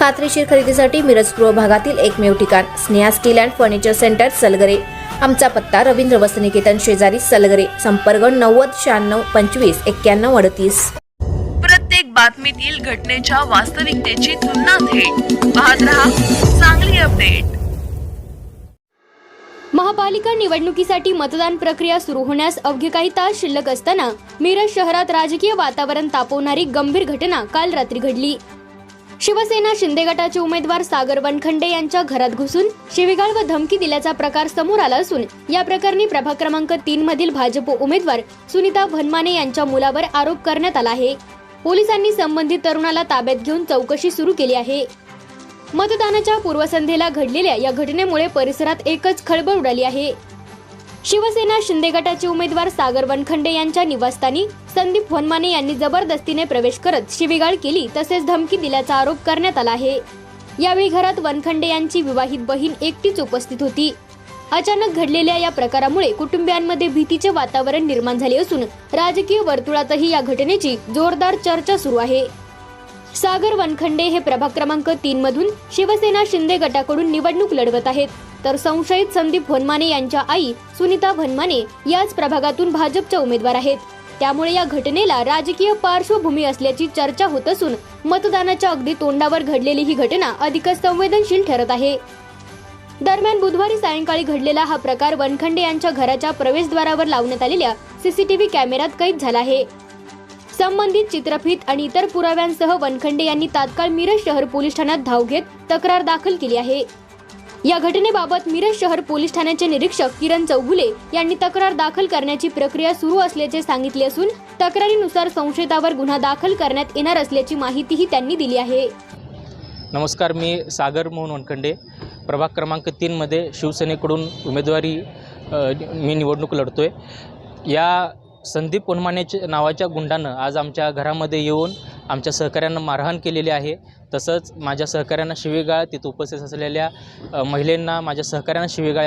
खात्रीशीर खरेदीसाठी मिरज पूर्व भागातील एकमेव ठिकाण Sneha steel and furniture centre Salgare. आमचा पत्ता रवींद्र वसनिकेतन शेजारी सलगरे संपर्क नव्वद शहाण्णव पंचवीस एक्क्याण्णव अडतीस. प्रत्येक बातमीतील घटनेच्या वास्तविकतेची तुलना थेट. पाहत रहा चांगली अपडेट. महापालिका निवडणुकीसाठी मतदान प्रक्रिया सुरू होण्यास अवघे काही तास शिल्लक असताना मिरज शहरात राजकीय वातावरण तापवणारी गंभीर घटना काल रात्री घडली. शिवसेना शिंदे गटाचे उमेदवार सागर वनखंडे यांच्या घरात घुसून शिवीगाळ व धमकी दिल्याचा प्रकार समोर आला असून या प्रकरणी प्रभाग क्रमांक तीन मधील भाजप उमेदवार सुनीता भनमाने यांच्या मुलावर आरोप करण्यात आला आहे. पोलिसांनी संबंधित तरुणाला ताब्यात घेऊन चौकशी सुरू केली आहे. मतदानाच्या पूर्वसंध्येला घडलेल्या या घटनेमुळे परिसरात एकच खळबळ उडाली आहे. शिवसेना शिंदे गटाचे उमेदवार सागर वनखंडे यांच्या निवासस्थानी संदीप वनमाने यांनी जबरदस्तीने प्रवेश करत शिवीगाळ केली तसेच धमकी दिल्याचा आरोप करण्यात आला आहे. यावेळी घरात वनखंडे यांची विवाहित बहीण एकटीच उपस्थित होती. अचानक घडलेल्या या प्रकारामुळे कुटुंबियांमध्ये भीतीचे वातावरण निर्माण झाले असून राजकीय वर्तुळातही या घटनेची जोरदार चर्चा सुरू आहे. सागर वनखंडे हे प्रभाग क्रमांक तीन मधून शिवसेना शिंदे गटाकडून निवडणूक लढवत आहेत. तर संशयित संदीप भनमाने यांच्या आई सुनीता भनमाने याच प्रभागातून भाजपच्या उमेदवार आहेत. त्यामुळे या घटनेला राजकीय पार्श्वभूमी असल्याची चर्चा होत असून मतदानाच्या अगदी तोंडावर घडलेली ही घटना अधिकच संवेदनशील ठरत आहे. दरम्यान बुधवारी सायंकाळी घडलेला हा प्रकार वनखंडे यांच्या घराच्या प्रवेशद्वारावर लावण्यात आलेल्या सीसीटीव्ही कॅमेऱ्यात कैद झाला आहे. संबंधित चित्रफित आणि इतर पुराव्यांसह वनखंडे यांनी तात्काळ मिरज शहर पोलीस ठाण्यात धाव घेत तक्रार दाखल केली आहे. या घटनेबाबत मिरज शहर पोलीस ठाण्याचे निरीक्षक किरण चौगुले यांनी तक्रार दाखल करण्याची प्रक्रिया सुरू असल्याचे सांगितले असून तक्रारीनुसार संशयितावर गुन्हा दाखल करण्यात येणार असल्याची माहितीही त्यांनी दिली आहे. नमस्कार मी सागर मोहन वनखंडे. प्रभाग क्रमांक तीनमध्ये शिवसेनेकडून उमेदवारी मी निवडणूक लढतो आहे या संदीप पोनमानेच्या नावाच्या गुंडानं आज आमच्या घरामध्ये येऊन आमच्या सहकाऱ्यांना मारहाण केलेली आहे. तसंच माझ्या सहकाऱ्यांना शिवेगाळ तिथं उपस्थित असलेल्या महिलांना माझ्या सहकाऱ्यांना शिवेगाळ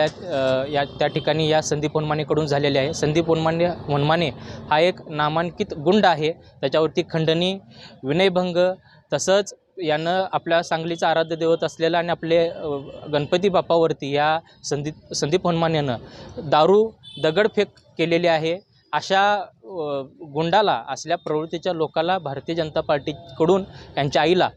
या त्या ठिकाणी या संदीप वनमानेकडून झालेले आहे. संदीप उन्माने वनमाने हा एक नामांकित गुंड आहे. त्याच्यावरती खंडणी विनयभंग तसंच यानं आपल्या सांगलीचा आराध्य देवत असलेला आणि आपले गणपती बाप्पावरती या संदीप संदीप हनुमान यानं दारू दगडफेक केलेली आहे. अशा गुंडाला असल्या प्रवृत्तीच्या लोकाला भारतीय जनता पार्टीकडून त्यांच्या आईला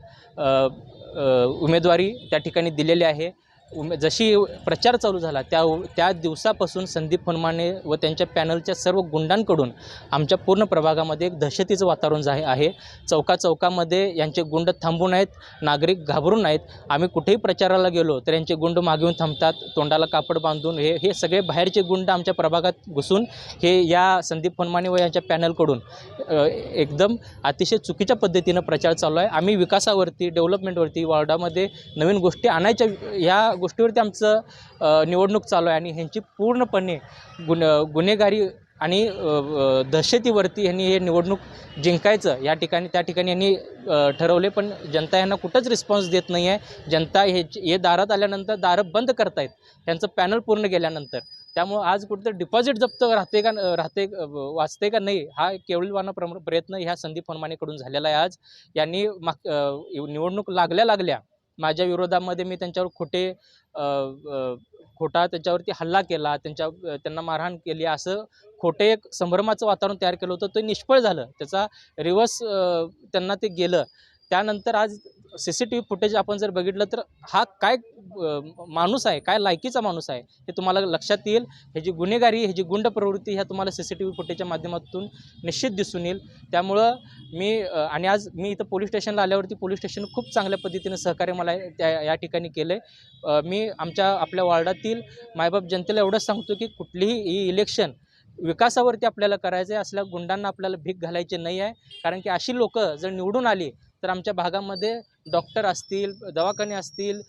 उमेदवारी त्या ठिकाणी दिलेली आहे. उमे जशी प्रचार चालू झाला त्या त्या दिवसापासून संदीप हनुमाने व त्यांच्या पॅनलच्या सर्व गुंडांकडून आमच्या पूर्ण प्रभागामध्ये एक दहशतीचं वातावरण जे आहे- चौकाचौकामध्ये चौका चौकामध्ये यांचे गुंड थांबून आहेत नागरिक घाबरून आहेत आम्ही कुठेही प्रचाराला गेलो तर यांचे गुंड मागे थांबतात तोंडाला कापड बांधून हे हे सगळे बाहेरचे गुंड आमच्या प्रभागात घुसून हे या संदीप हनुमाने व यांच्या पॅनलकडून एकदम अतिशय चुकीच्या पद्धतीनं प्रचार चालू आहे. आम्ही विकासावरती डेव्हलपमेंटवरती वॉर्डामध्ये नवीन गोष्टी आणायच्या या गोष्टीवरती आमचं निवडणूक चालू आहे आणि ह्यांची पूर्णपणे गुन गुन्हेगारी आणि दहशतीवरती ह्यांनी हे निवडणूक जिंकायचं या ठिकाणी त्या ठिकाणी यांनी ठरवले. पण जनता यांना कुठंच रिस्पॉन्स देत नाही आहे. जनता हे हे दारात आल्यानंतर दारं बंद करतायत. त्यांचं पॅनल पूर्ण गेल्यानंतर. त्यामुळं आज कुठंतरी डिपॉझिट जप्त राहते का राहते वाचते का नाही हा केवळवाना प्रम प्रयत्न ह्या संदीप हनुमानेकडून झालेला आहे आज. यांनी माग निवडणूक लागल्या लागल्या माझ्या विरोधामध्ये मी त्यांच्यावर खोटे खोटा त्यांच्यावरती हल्ला केला त्यांच्या त्यांना मारहाण केली असं खोटे एक संभ्रमाचं वातावरण तयार केलं होतं. ते निष्फळ झालं. त्याचा रिवर्स त्यांना ते गेलं. त्यानंतर आज C C T V footage आपण जर बघितलं तर हा काय माणूस आहे काय लायकीचा माणूस आहे हे तुम्हाला लक्षात येईल. ह्याची गुन्हेगारी ह्याची गुंड प्रवृत्ती ह्या तुम्हाला सी सी टी व्ही फुटेजच्या माध्यमातून निश्चित दिसून येईल. त्यामुळं मी आणि आज मी इथं पोलीस स्टेशनला आल्यावरती पोलीस स्टेशन खूप चांगल्या पद्धतीनं सहकार्य मला त्या या ठिकाणी केलं आहे मी आमच्या आपल्या वार्डातील मायबाप जनतेला एवढंच सांगतो की कुठलीही ही इलेक्शन विकासावरती आपल्याला करायचं आहे असल्या गुंडांना आपल्याला भीक घालायची नाही आहे. कारण की अशी लोकं जर निवडून आली तर आमच्या भागामध्ये डॉक्टर असतील दवाखाने असतील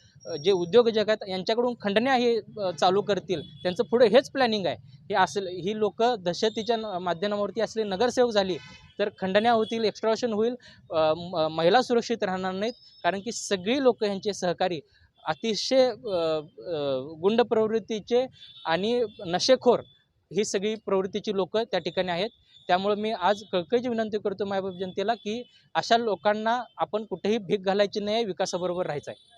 जे जे जग आहेत यांच्याकडून खंडण्या हे चालू करतील. त्यांचं पुढे हेच प्लॅनिंग आहे. हे असेल ही लोक दहशतीच्या माध्यमावरती असले नगरसेवक झाली तर खंडण्या होतील एक्स्ट्रॉशन होईल म- महिला सुरक्षित राहणार नाहीत कारण की सगळी लोक यांचे सहकारी अतिशय गुंड प्रवृत्तीचे आणि नशेखोर ही सगळी प्रवृत्तीची लोकं त्या ठिकाणी आहेत. त्यामुळे मी आज कळकळीची विनंती करतो मायबाप जनतेला की अशा लोकांना आपण कुठेही भीक घालायची नाही विकासाबरोबर राहायचं आहे